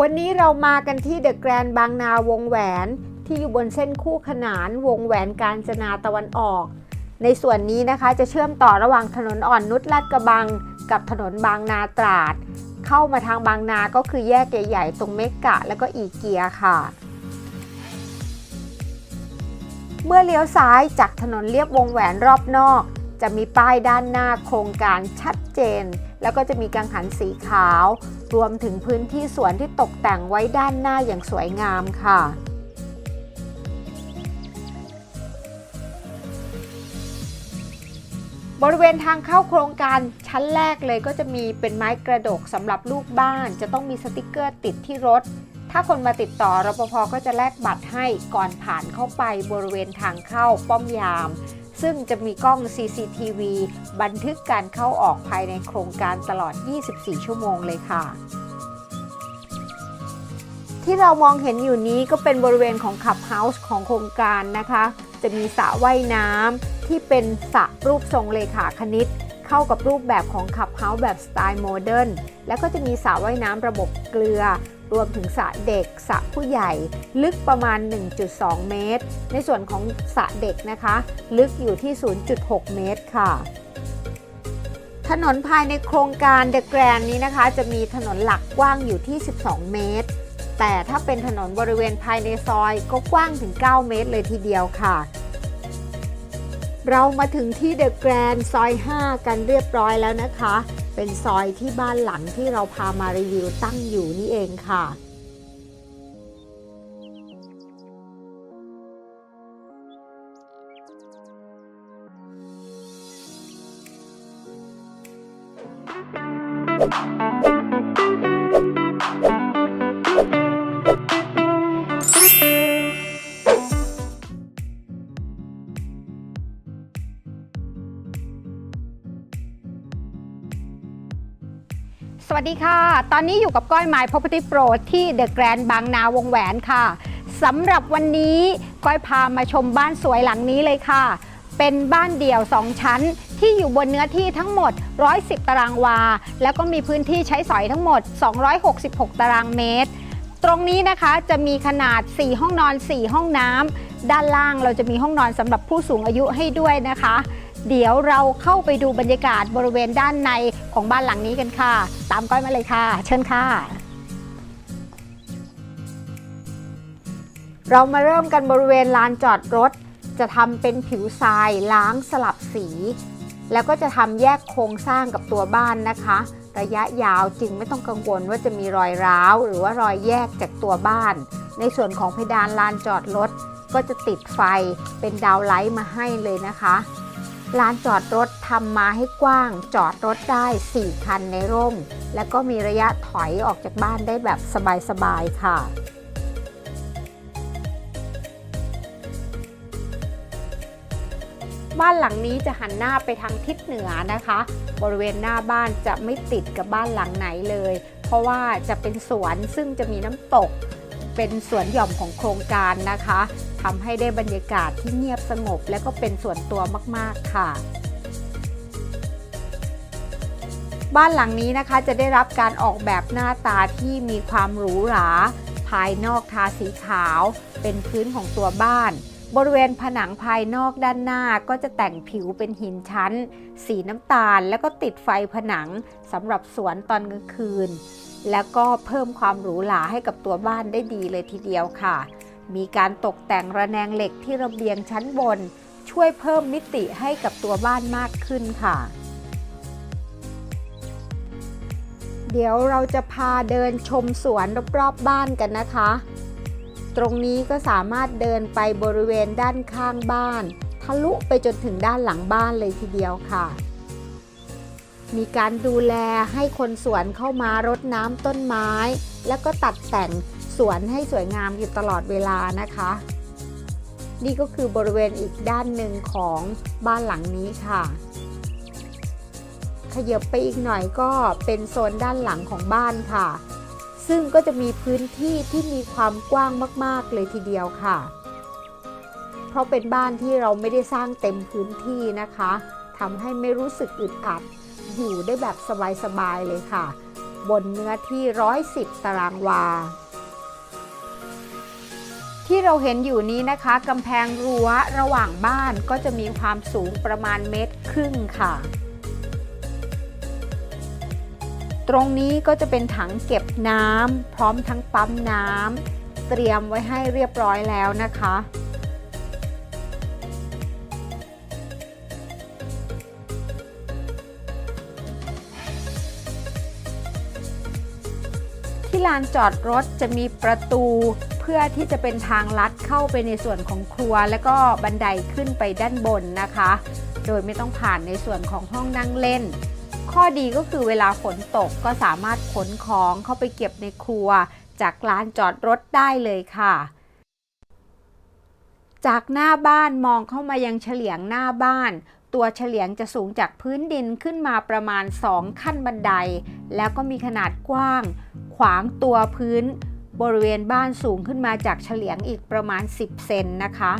วันนี้เรามากันที่เดอะแกรนบางนาวงแหวนที่อยู่บนเส้นคู่ขนานวงแหวนกาญจนาตะวันออก ในส่วนนี้นะคะจะเชื่อมต่อระหว่างถนนอ่อนนุชลาดกระบัง กับถนนบางนาตราด เข้ามาทางบางนาก็คือแยกใหญ่ๆตรงเมกะแล้วก็อีเกียค่ะ เมื่อเลี้ยวซ้ายจากถนนเลียบวงแหวนรอบนอก จะมีป้ายด้านหน้าโครงการชัดเจน แล้วก็จะมีกังหันสีขาว รวมถึงพื้นที่สวนที่ตกแต่งไว้ด้านหน้าอย่างสวยงามค่ะบริเวณทางเข้าโครงการชั้นแรกเลยก็จะมีเป็นไม้กระดกสำหรับลูกบ้าน จะต้องมีสติกเกอร์ติดที่รถ ถ้าคนมาติดต่อรปภก็จะแลกบัตรให้ก่อนผ่านเข้าไปบริเวณทางเข้าป้อมยาม ซึ่งจะมีกล้อง CCTV บันทึกการเข้าออกภายในโครงการตลอด 24 ชั่วโมงเลยค่ะ ที่เรามองเห็นอยู่นี้ก็เป็นบริเวณของขับเฮาส์ของโครงการนะคะ จะมีสระว่ายน้ำที่เป็นสระรูปทรงเลขาคณิต เข้ากับรูปแบบของขับเฮาส์แบบสไตล์โมเดิร์นแล้วก็จะมีสระว่ายน้ำระบบเกลือ รวมถึงสระเด็กสระผู้ใหญ่ ลึกประมาณ 1.2 เมตร ในส่วนของสระเด็กนะคะ ลึกอยู่ที่ 0.6 เมตรค่ะ ถนนภายในโครงการเดอะแกรนนี้นะคะ จะมีถนนหลักกว้างอยู่ที่ 12 เมตร แต่ถ้าเป็นถนนบริเวณภายในซอยก็กว้างถึง 9 เมตรเลยทีเดียวค่ะเรามาถึงที่เดอะแกรนซอย 5 กันเรียบร้อยแล้วนะคะ เป็นซอยที่บ้านหลังที่เราพามารีวิวตั้งอยู่นี่เองค่ะส วัสดีค่ะ ตอนนี้อยู่กับก้อยไม้ Property Pro ที่ The Grand บางนาวงแหวนค่ะสำหรับวันนี้ก้อยพามาชมบ้านสวยหลังนี้เลยค่ะ เป็นบ้านเดี่ยว 2 ชั้นที่อยู่บนเนื้อที่ทั้งหมด 110 ตารางวา แล้วก็มีพื้นที่ใช้สอยทั้งหมด 266 ตารางเมตร ตรงนี้นะคะจะมีขนาด 4 ห้องนอน 4 ห้องน้ำด้านล่างเราจะมีห้องนอนสำหรับผู้สูงอายุให้ด้วยนะคะ เดี๋ยวเราเข้าไปดูบรรยากาศบริเวณด้านในของบ้านหลังนี้กันค่ะ ตามก้อยมาเลยค่ะ เชิญค่ะ เรามาเริ่มกันบริเวณลานจอดรถ จะทำเป็นผิวทรายล้างสลับสี แล้วก็จะทำแยกโครงสร้างกับตัวบ้านนะคะ ระยะยาวจึงไม่ต้องกังวลว่าจะมีรอยร้าว หรือว่ารอยแยกจากตัวบ้าน ในส่วนของเพดานลานจอดรถก็จะติดไฟเป็นดาวไลท์มาให้เลยนะคะ ลานจอดรถทำมาให้กว้าง จอดรถได้ 4 คันในร่ม แล้วก็มีระยะถอยออกจากบ้านได้แบบสบาย ๆ ค่ะ บ้านหลังนี้จะหันหน้าไปทางทิศเหนือนะคะ บริเวณหน้าบ้านจะไม่ติดกับบ้านหลังไหนเลย เพราะว่าจะเป็นสวนซึ่งจะมีน้ำตก เป็นสวนหย่อมของโครงการนะคะทำให้ได้บรรยากาศที่เงียบสงบ และก็เป็นส่วนตัวมาก ๆ ค่ะ บ้านหลังนี้นะคะจะได้รับการออกแบบหน้าตาที่มีความหรูหรา ภายนอกทาสีขาว เป็นพื้นของตัวบ้าน บริเวณผนังภายนอกด้านหน้าก็จะแต่งผิวเป็นหินชั้น สีน้ำตาล แล้วก็ติดไฟผนังสำหรับสวนตอนกลางคืน แล้วก็เพิ่มความหรูหราให้กับตัวบ้านได้ดีเลยทีเดียวค่ะ มีการตกแต่งระแนงเหล็กที่ระเบียงชั้นบน ช่วยเพิ่มมิติให้กับตัวบ้านมากขึ้นค่ะ เดี๋ยวเราจะพาเดินชมสวนรอบๆบ้านกันนะคะ ตรงนี้ก็สามารถเดินไปบริเวณด้านข้างบ้าน ทะลุไปจนถึงด้านหลังบ้านเลยทีเดียวค่ะ มีการดูแลให้คนสวนเข้ามารดน้ำต้นไม้ แล้วก็ตัดแต่งสวนให้สวยงามอยู่ตลอดเวลานะคะ นี่ก็คือบริเวณอีกด้านหนึ่งของบ้านหลังนี้ค่ะ ขยับไปอีกหน่อยก็เป็นโซนด้านหลังของบ้านค่ะ ซึ่งก็จะมีพื้นที่ที่มีความกว้างมาก ๆ เลยทีเดียวค่ะ เพราะเป็นบ้านที่เราไม่ได้สร้างเต็มพื้นที่นะคะทำให้ไม่รู้สึกอึดอัด อยู่ได้แบบสบาย ๆ เลยค่ะ บนเนื้อที่ 110 ตารางวา ที่เราเห็นอยู่นี้นะคะกำแพงรั้วระหว่างบ้านก็จะมีความสูงประมาณเมตรครึ่งค่ะ ตรงนี้ก็จะเป็นถังเก็บน้ำพร้อมทั้งปั๊มน้ำเตรียมไว้ให้เรียบร้อยแล้วนะคะ ที่ลานจอดรถจะมีประตูเพื่อที่จะเป็นทางลัดเข้าไปในส่วนของครัว แล้วก็บันไดขึ้นไปด้านบนนะคะ โดยไม่ต้องผ่านในส่วนของห้องนั่งเล่น ข้อดีก็คือเวลาฝนตกก็สามารถขนของเข้าไปเก็บในครัว จากลานจอดรถได้เลยค่ะจากหน้าบ้านมองเข้ามายังเฉลียงหน้าบ้าน ตัวเฉลียงจะสูงจากพื้นดินขึ้นมาประมาณ 2 ขั้นบันได แล้วก็มีขนาดกว้าง ขวางตัวพื้น บริเวณบ้านสูงขึ้นมาจากเฉลียงอีกประมาณ 10 เซนนะคะ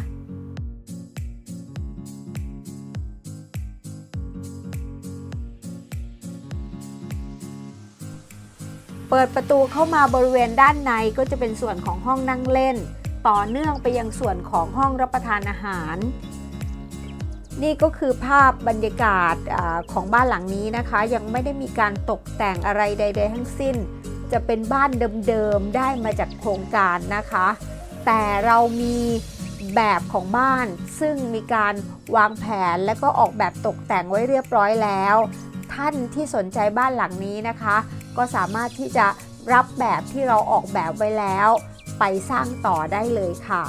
เปิดประตูเข้ามาบริเวณด้านในก็จะเป็นส่วนของห้องนั่งเล่น ต่อเนื่องไปยังส่วนของห้องรับประทานอาหาร นี่ก็คือภาพบรรยากาศอของบ้านหลังนี้นะคะ ยังไม่ได้มีการตกแต่งอะไรใด ๆ ทั้งสิ้น จะเป็นบ้านเดิมๆได้มาจากโครงการนะคะ แต่เรามีแบบของบ้านซึ่งมีการวางแผนและก็ออกแบบตกแต่งไว้เรียบร้อยแล้ว ท่านที่สนใจบ้านหลังนี้นะคะ ก็สามารถที่จะรับแบบที่เราออกแบบไว้แล้ว ไปสร้างต่อได้เลยค่ะ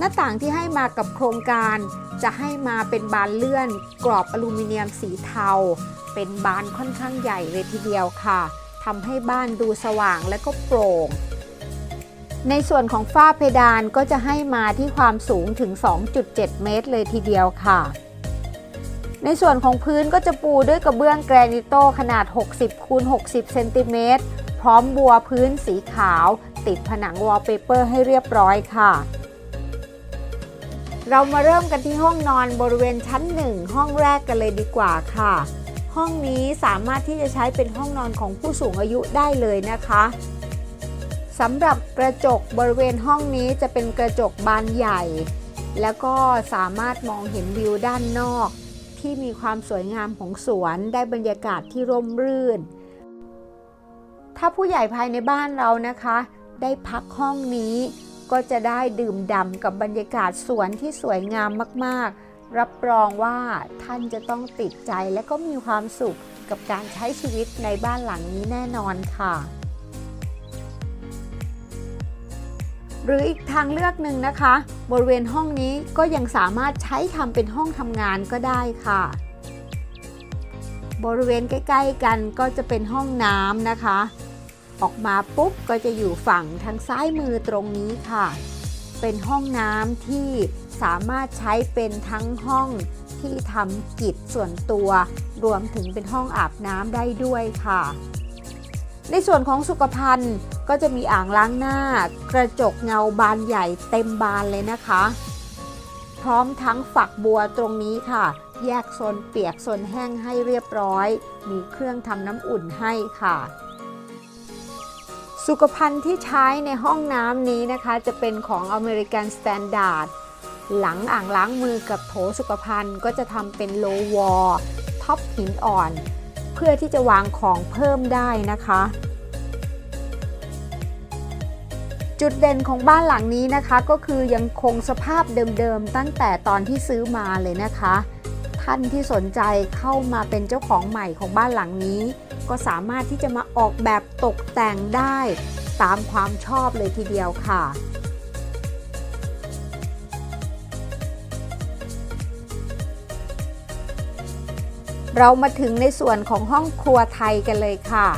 หน้าต่างที่ให้มากับโครงการจะให้มาเป็นบานเลื่อน กรอบอลูมิเนียมสีเทา เป็นบานค่อนข้างใหญ่เลยทีเดียวค่ะทำให้บ้านดูสว่างและก็โปร่ง ในส่วนของฝ้าเพดานก็จะให้มาที่ความสูงถึง 2.7 เมตรเลยทีเดียวค่ะ ในส่วนของพื้นก็จะปูด้วยกระเบื้องแกรนิโตขนาด 60คูณ60 เซนติเมตรพร้อมบัวพื้นสีขาว ติดผนังวอลเปเปอร์ให้เรียบร้อยค่ะ เรามาเริ่มกันที่ห้องนอนบริเวณชั้น 1 ห้องแรกกันเลยดีกว่าค่ะ ห้องนี้สามารถที่จะใช้เป็นห้องนอนของผู้สูงอายุได้เลยนะคะสำหรับกระจกบริเวณห้องนี้จะเป็นกระจกบานใหญ่ แล้วก็สามารถมองเห็นวิวด้านนอก ที่มีความสวยงามของสวนได้บรรยากาศที่ร่มรื่น ถ้าผู้ใหญ่ภายในบ้านเรานะคะ ได้พักห้องนี้ ก็จะได้ดื่มด่ำกับบรรยากาศสวนที่สวยงามมาก ๆ รับรองว่าท่านจะต้องติดใจและก็มีความสุขกับการใช้ชีวิตในบ้านหลังนี้แน่นอนค่ะ หรืออีกทางเลือกหนึ่งนะคะ บริเวณห้องนี้ก็ยังสามารถใช้ทำเป็นห้องทำงานก็ได้ค่ะ บริเวณใกล้ ๆ กันก็จะเป็นห้องน้ำนะคะ ออกมาปุ๊บก็จะอยู่ฝั่งทางซ้ายมือตรงนี้ค่ะ เป็นห้องน้ำที่สามารถใช้เป็นทั้งห้องที่ทำกิจส่วนตัว รวมถึงเป็นห้องอาบน้ำได้ด้วยค่ะ ในส่วนของสุขภัณฑ์ก็จะมีอ่างล้างหน้า กระจกเงาบานใหญ่เต็มบานเลยนะคะ พร้อมทั้งฝักบัวตรงนี้ค่ะ แยกโซนเปียกโซนแห้งให้เรียบร้อย มีเครื่องทำน้ำอุ่นให้ค่ะ สุขภัณฑ์ที่ใช้ในห้องน้ำนี้นะคะ จะเป็นของ American Standard หลังอ่างล้างมือกับโถสุขภัณฑ์ก็จะทำเป็นโลวอลท็อปหินอ่อน เพื่อที่จะวางของเพิ่มได้นะคะ จุดเด่นของบ้านหลังนี้นะคะ ก็คือยังคงสภาพเดิมๆตั้งแต่ตอนที่ซื้อมาเลยนะคะ ท่านที่สนใจเข้ามาเป็นเจ้าของใหม่ของบ้านหลังนี้ ก็สามารถที่จะมาออกแบบตกแต่งได้ตามความชอบเลยทีเดียวค่ะเรามาถึงในส่วนของห้องครัวไทยกันเลยค่ะ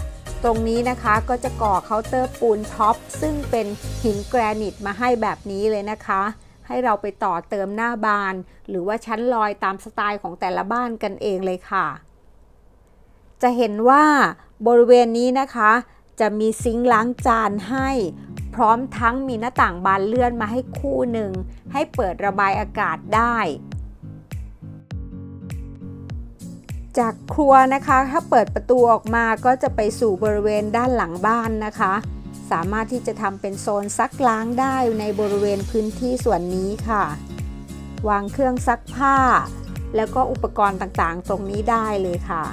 ตรงนี้นะคะก็จะก่อเคาน์เตอร์ปูนท็อป ซึ่งเป็นหินแกรนิตมาให้แบบนี้เลยนะคะ ให้เราไปต่อเติมหน้าบาน หรือว่าชั้นลอยตามสไตล์ของแต่ละบ้านกันเองเลยค่ะ จะเห็นว่าบริเวณนี้นะคะ จะมีซิงค์ล้างจานให้ พร้อมทั้งมีหน้าต่างบานเลื่อนมาให้คู่หนึ่ง ให้เปิดระบายอากาศได้ จากครัวนะคะ ถ้าเปิดประตูออกมาก็จะไปสู่บริเวณด้านหลังบ้านนะคะ สามารถที่จะทำเป็นโซนซักล้างได้ในบริเวณพื้นที่ส่วนนี้ค่ะ วางเครื่องซักผ้า แล้วก็อุปกรณ์ต่างๆ ตรงนี้ได้เลยค่ะ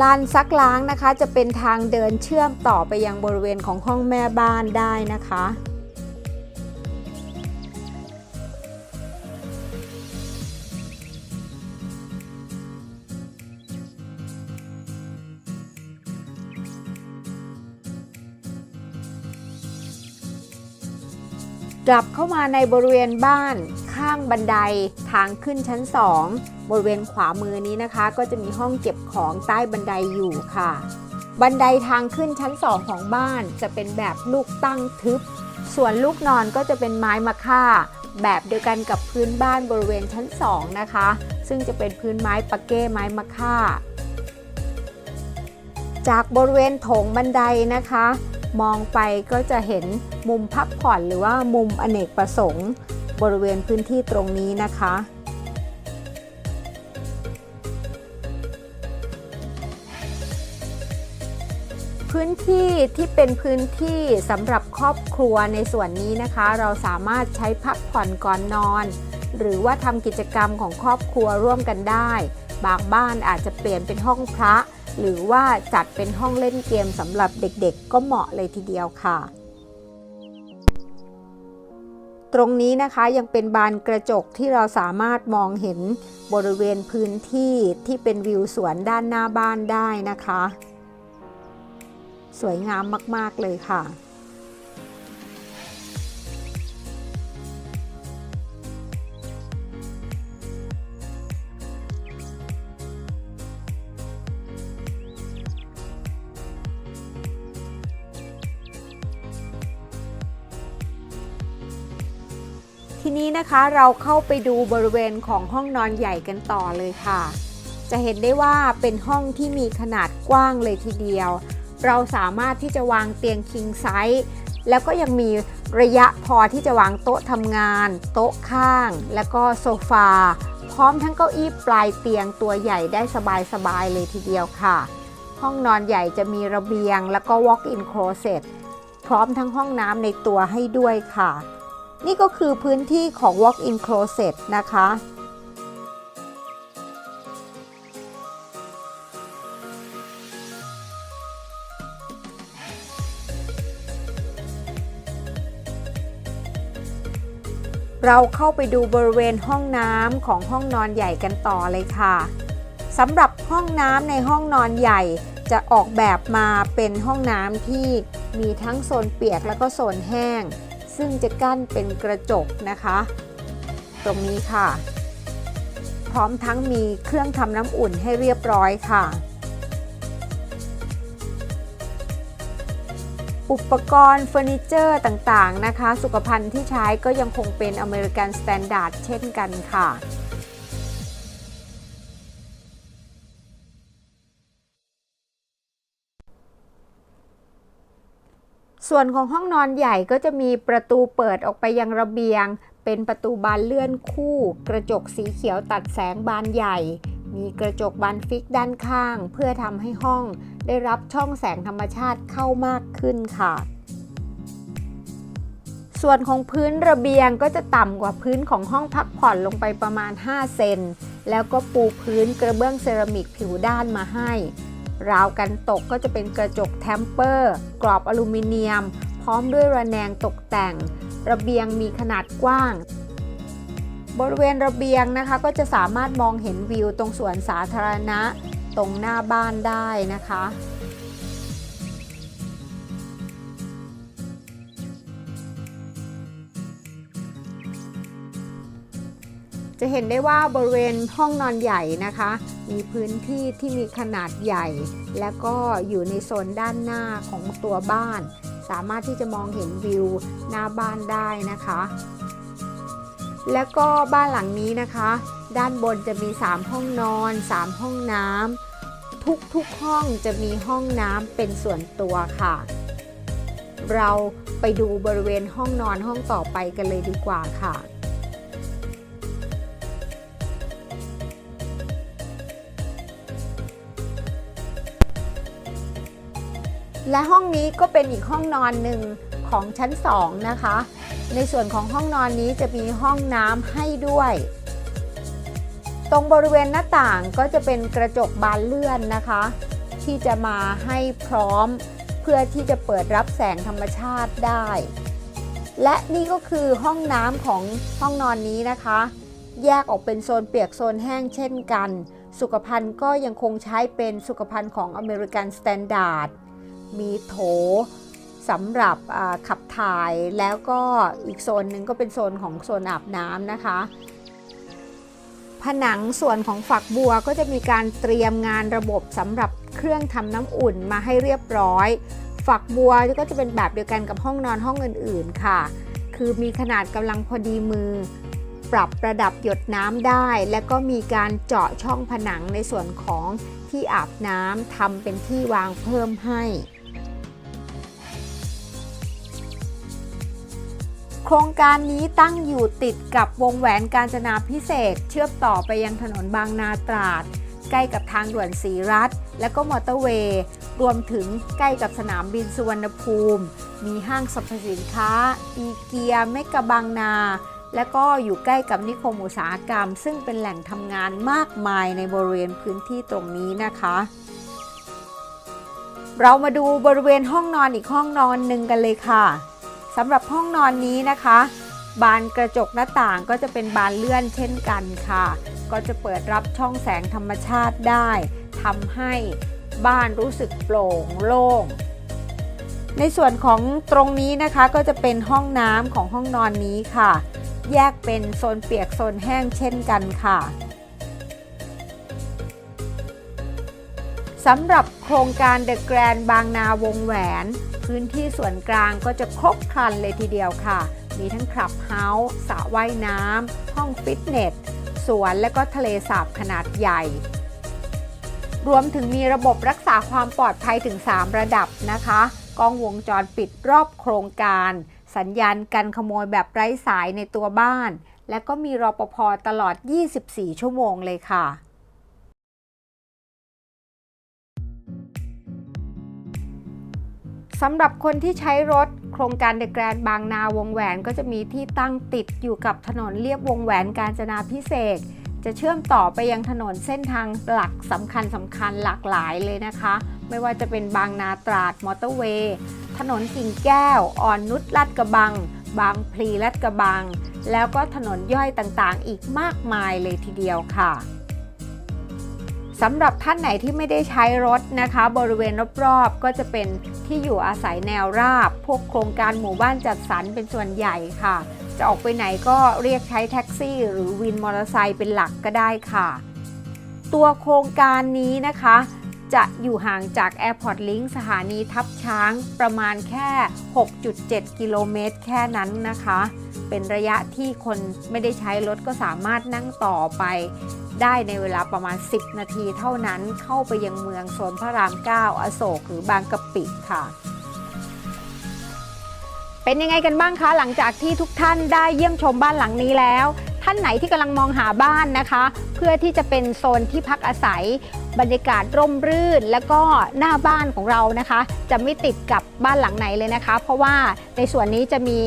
ลานซักล้างนะคะ จะเป็นทางเดินเชื่อมต่อไปยังบริเวณของห้องแม่บ้านได้นะคะ กลับเข้ามาในบริเวณบ้านข้างบันไดทางขึ้นชั้น 2 บริเวณขวามือนี้นะคะ ก็จะมีห้องเก็บของใต้บันไดอยู่ค่ะ บันไดทางขึ้นชั้น 2 ของบ้านจะเป็นแบบลูกตั้งทึบ ส่วนลูกนอนก็จะเป็นไม้มะค่า แบบเดียวกันกับพื้นบ้านบริเวณชั้น 2 นะคะ ซึ่งจะเป็นพื้นไม้ปะเก้ไม้มะค่า จากบริเวณโถงบันไดนะคะ มองไปก็จะเห็นมุมพักผ่อนหรือว่ามุมอเนกประสงค์ บริเวณพื้นที่ตรงนี้นะคะ พื้นที่ที่เป็นพื้นที่สำหรับครอบครัวในส่วนนี้นะคะ เราสามารถใช้พักผ่อนก่อนนอน หรือว่าทำกิจกรรมของครอบครัวร่วมกันได้ บางบ้านอาจจะเปลี่ยนเป็นห้องพระ หรือว่าจัดเป็นห้องเล่นเกมสำหรับเด็กๆ ก็เหมาะเลยทีเดียวค่ะ ตรงนี้นะคะยังเป็นบานกระจกที่เราสามารถมองเห็นบริเวณพื้นที่ที่เป็นวิวสวนด้านหน้าบ้านได้นะคะ สวยงามมากๆเลยค่ะ นี้นะคะเราเข้าไปดูบริเวณของห้องนอนใหญ่กันต่อเลยค่ะ จะเห็นได้ว่าเป็นห้องที่มีขนาดกว้างเลยทีเดียว เราสามารถที่จะวางเตียงคิงไซส์แล้วก็ยังมีระยะพอที่จะวางโต๊ะทำงาน โต๊ะข้าง แล้วก็โซฟา พร้อมทั้งเก้าอี้ปลายเตียงตัวใหญ่ได้สบายๆเลยทีเดียวค่ะ ห้องนอนใหญ่จะมีระเบียงแล้วก็ walk-in closet พร้อมทั้งห้องน้ำในตัวให้ด้วยค่ะ นี่ก็คือพื้นที่ของ walk-in closet นะคะ เราเข้าไปดูบริเวณห้องน้ำของห้องนอนใหญ่กันต่อเลยค่ะสำหรับห้องน้ำในห้องนอนใหญ่จะออกแบบมาเป็นห้องน้ำที่มีทั้งโซนเปียกแล้วก็โซนแห้ง ซึ่งจะกั้นเป็นกระจกนะคะ ตรงนี้ค่ะ พร้อมทั้งมีเครื่องทำน้ำอุ่นให้เรียบร้อยค่ะ อุปกรณ์เฟอร์นิเจอร์ต่างๆนะคะ สุขภัณฑ์ที่ใช้ก็ยังคงเป็นอเมริกันสแตนดาร์ดเช่นกันค่ะ ส่วนของห้องนอนใหญ่ก็จะมีประตูเปิดออกไปยังระเบียง เป็นประตูบานเลื่อนคู่ กระจกสีเขียวตัดแสงบานใหญ่ มีกระจกบานฟิกด้านข้าง เพื่อทำให้ห้องได้รับช่องแสงธรรมชาติเข้ามากขึ้นค่ะ ส่วนของพื้นระเบียงก็จะต่ำกว่าพื้นของห้องพักผ่อนลงไปประมาณ 5 เซน แล้วก็ปูพื้นกระเบื้องเซรามิกผิวด้านมาให้ ราวกันตกก็จะเป็นกระจกแทมเปอร์ กรอบอลูมิเนียม พร้อมด้วยระแนงตกแต่ง ระเบียงมีขนาดกว้าง บริเวณระเบียงนะคะก็จะสามารถมองเห็นวิวตรงสวนสาธารณะตรงหน้าบ้านได้นะคะจะเห็นได้ว่าบริเวณห้องนอนใหญ่นะคะ มีพื้นที่ที่มีขนาดใหญ่ และก็อยู่ในโซนด้านหน้าของตัวบ้าน สามารถที่จะมองเห็นวิวหน้าบ้านได้นะคะ แล้วก็บ้านหลังนี้นะคะ ด้านบนจะมี 3 ห้องนอน 3 ห้องน้ำทุกๆห้องจะมีห้องน้ำเป็นส่วนตัวค่ะ เราไปดูบริเวณห้องนอนห้องต่อไปกันเลยดีกว่าค่ะ และห้องนี้ก็เป็นอีกห้องนอนหนึ่งของชั้น 2 นะคะ ในส่วนของห้องนอนนี้จะมีห้องน้ำให้ด้วย ตรงบริเวณหน้าต่างก็จะเป็นกระจกบานเลื่อนนะคะ ที่จะมาให้พร้อมเพื่อที่จะเปิดรับแสงธรรมชาติได้ และนี่ก็คือห้องน้ำของห้องนอนนี้นะคะ แยกออกเป็นโซนเปียกโซนแห้งเช่นกัน สุขภัณฑ์ก็ยังคงใช้เป็นสุขภัณฑ์ของอเมริกันสแตนดาร์ด มีโถสำหรับขับถ่ายแล้วก็อีกโซนหนึ่งก็เป็นโซนของโซนอาบน้ำนะคะ ผนังส่วนของฝักบัวก็จะมีการเตรียมงานระบบสำหรับเครื่องทำน้ำอุ่นมาให้เรียบร้อย ฝักบัวก็จะเป็นแบบเดียวกันกับห้องนอนห้องอื่นๆค่ะ คือมีขนาดกำลังพอดีมือ ปรับระดับหยดน้ำได้ และก็มีการเจาะช่องผนังในส่วนของที่อาบน้ำทำเป็นที่วางเพิ่มให้ ครงการนี้ตั้งอยู่ติดกับวงแหวนกาญจนาพิเศษ เชื่อมต่อไปยังถนนบางนาตราด ใกล้กับทางด่วนสีรัฐ และก็มอเตอร์เวย์ รวมถึงใกล้กับสนามบินสุวรรณภูมิ มีห้างสรรพสินค้า อีเกียเมกะบางนา และก็อยู่ใกล้กับนิคมอุตสาหกรรม ซึ่งเป็นแหล่งทำงานมากมายในบริเวณพื้นที่ตรงนี้นะคะเรามาดูบริเวณห้องนอนอีกห้องนอนหนึ่งกันเลยค่ะ สำหรับห้องนอนนี้นะคะ บานกระจกหน้าต่างก็จะเป็นบานเลื่อนเช่นกันค่ะ ก็จะเปิดรับช่องแสงธรรมชาติได้ทำให้บ้านรู้สึกโปร่งโล่ง ในส่วนของตรงนี้นะคะก็จะเป็นห้องน้ำของห้องนอนนี้ค่ะ แยกเป็นโซนเปียกโซนแห้งเช่นกันค่ะสำหรับโครงการ The Grand บางนาวงแหวน พื้นที่ส่วนกลางก็จะครบครันเลยทีเดียวค่ะ มีทั้งคลับเฮาส์สระว่ายน้ำห้องฟิตเนสสวนและก็ทะเลสาบขนาดใหญ่ รวมถึงมีระบบรักษาความปลอดภัยถึง 3 ระดับนะคะ กล้องวงจรปิดรอบโครงการ สัญญาณกันขโมยแบบไร้สายในตัวบ้าน และก็มีรปภตลอด 24 ชั่วโมงเลยค่ะ สำหรับคนที่ใช้รถโครงการเดอะแกรนบางนาวงแหวนก็จะมีที่ตั้งติดอยู่กับถนนเลียบวงแหวนกาญจนาพิเศษ จะเชื่อมต่อไปยังถนนเส้นทางหลักสำคัญสำคัญหลากหลายเลยนะคะ ไม่ว่าจะเป็นบางนาตราดมอเตอร์เวย์ ถนนกิ่งแก้ว อ่อนนุชลาดกระบัง บางพลีลาดกระบัง แล้วก็ถนนย่อยต่างๆ อีกมากมายเลยทีเดียวค่ะ สำหรับท่านไหนที่ไม่ได้ใช้รถนะคะ บริเวณรอบๆก็จะเป็นที่อยู่อาศัยแนวราบ พวกโครงการหมู่บ้านจัดสรรเป็นส่วนใหญ่ค่ะ จะออกไปไหนก็เรียกใช้แท็กซี่ หรือวินมอเตอร์ไซค์เป็นหลักก็ได้ค่ะ ตัวโครงการนี้นะคะ จะอยู่ห่างจาก Airport Link สถานีทับช้างประมาณแค่ 6.7 กิโลเมตรแค่นั้นนะคะ เป็นระยะที่คนไม่ได้ใช้รถก็สามารถนั่งต่อไป ได้ในเวลาประมาณ 10 นาทีเท่านั้นเข้าไปยังเมืองโซนพระราม 9 อโศกหรือบางกะปิค่ะ เป็นยังไงกันบ้างคะ หลังจากที่ทุกท่านได้เยี่ยมชมบ้านหลังนี้แล้ว ท่านไหนที่กำลังมองหาบ้านนะคะ เพื่อที่จะเป็นโซนที่พักอาศัย บรรยากาศร่มรื่น แล้วก็หน้าบ้านของเรานะคะ จะไม่ติดกับบ้านหลังไหนเลยนะคะ เพราะว่าในส่วนนี้จะมี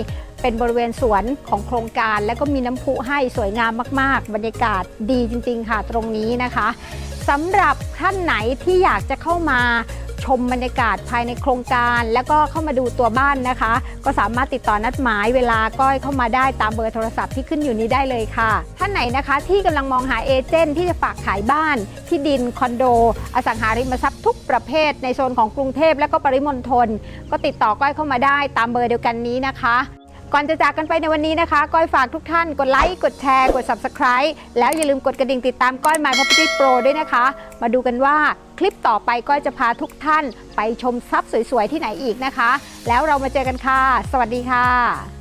เป็นบริเวณสวนของโครงการ แล้วก็มีน้ำพุให้สวยงามมาก ๆ บรรยากาศดีจริง ๆ ค่ะตรงนี้นะคะสำหรับท่านไหนที่อยากจะเข้ามาชมบรรยากาศภายในโครงการ แล้วก็เข้ามาดูตัวบ้านนะคะ ก็สามารถติดต่อนัดหมายเวลาก้อยเข้ามาได้ตามเบอร์โทรศัพท์ที่ขึ้นอยู่นี้ได้เลยค่ะ ท่านไหนนะคะที่กำลังมองหาเอเจนต์ที่จะฝากขายบ้าน ที่ดินคอนโด อสังหาริมทรัพย์ทุกประเภทในโซนของกรุงเทพและก็ปริมณฑลก็ติดต่อก้อยเข้ามาได้ตามเบอร์เดียวกันนี้นะคะ ก่อนจะจากกันไปในวันนี้นะคะ ก้อยฝากทุกท่านกดไลค์ กดแชร์ กด Subscribe แล้วอย่าลืมกดกระดิ่งติดตามก้อย My Property Pro ด้วยนะคะ มาดูกันว่าคลิปต่อไปก้อยจะพาทุกท่าน ไปชมทรัพย์สวยๆที่ไหนอีกนะคะ แล้วเรามาเจอกันค่ะ สวัสดีค่ะ